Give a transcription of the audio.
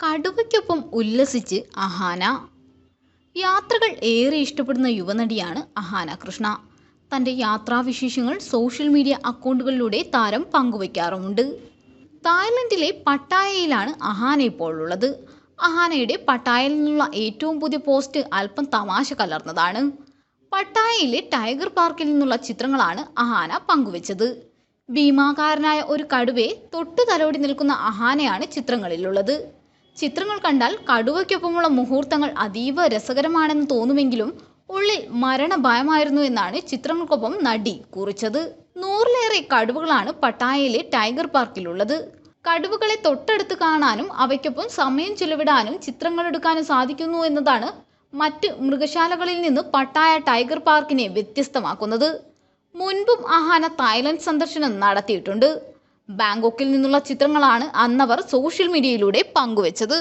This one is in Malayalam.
കടുവയ്ക്കൊപ്പം ഉല്ലസിച്ച് അഹാന. യാത്രകൾ ഏറെ ഇഷ്ടപ്പെടുന്ന യുവനടിയാണ് അഹാന കൃഷ്ണ. തന്റെ യാത്രാവിശേഷങ്ങൾ സോഷ്യൽ മീഡിയ അക്കൗണ്ടുകളിലൂടെ താരം പങ്കുവയ്ക്കാറുമുണ്ട്. തായ്ലൻഡിലെ പട്ടായയിലാണ് അഹാന ഇപ്പോൾ ഉള്ളത് അഹാനയുടെ പട്ടായയിൽ നിന്നുള്ള ഏറ്റവും പുതിയ പോസ്റ്റ് അല്പം തമാശ കലർന്നതാണ്. പട്ടായയിലെ ടൈഗർ പാർക്കിൽ നിന്നുള്ള ചിത്രങ്ങളാണ് അഹാന പങ്കുവച്ചത്. ഭീമാകാരനായ ഒരു കടുവയെ തൊട്ടു തലോടി നിൽക്കുന്ന അഹാനയാണ് ചിത്രങ്ങളിലുള്ളത്. ചിത്രങ്ങൾ കണ്ടാൽ കടുവയ്ക്കൊപ്പമുള്ള മുഹൂർത്തങ്ങൾ അതീവ രസകരമാണെന്ന് തോന്നുമെങ്കിലും ഉള്ളിൽ മരണഭയമായിരുന്നു എന്നാണ് ചിത്രങ്ങൾക്കൊപ്പം നടി കുറിച്ചത്. നൂറിലേറെ കടുവകളാണ് പട്ടായയിലെ ടൈഗർ പാർക്കിലുള്ളത്. കടുവകളെ തൊട്ടടുത്ത് കാണാനും അവയ്ക്കൊപ്പം സമയം ചിലവിടാനും ചിത്രങ്ങൾ എടുക്കാനും സാധിക്കുന്നു എന്നതാണ് മറ്റ് മൃഗശാലകളിൽ നിന്ന് പട്ടായ ടൈഗർ പാർക്കിനെ വ്യത്യസ്തമാക്കുന്നത്. മുൻപും അഹാന തായ്ലൻഡ് സന്ദർശനം നടത്തിയിട്ടുണ്ട്. ബാങ്കോക്കിൽ നിന്നുള്ള ചിത്രങ്ങളാണ് അന്നവർ സോഷ്യൽ മീഡിയയിലൂടെ പങ്കുവച്ചത്.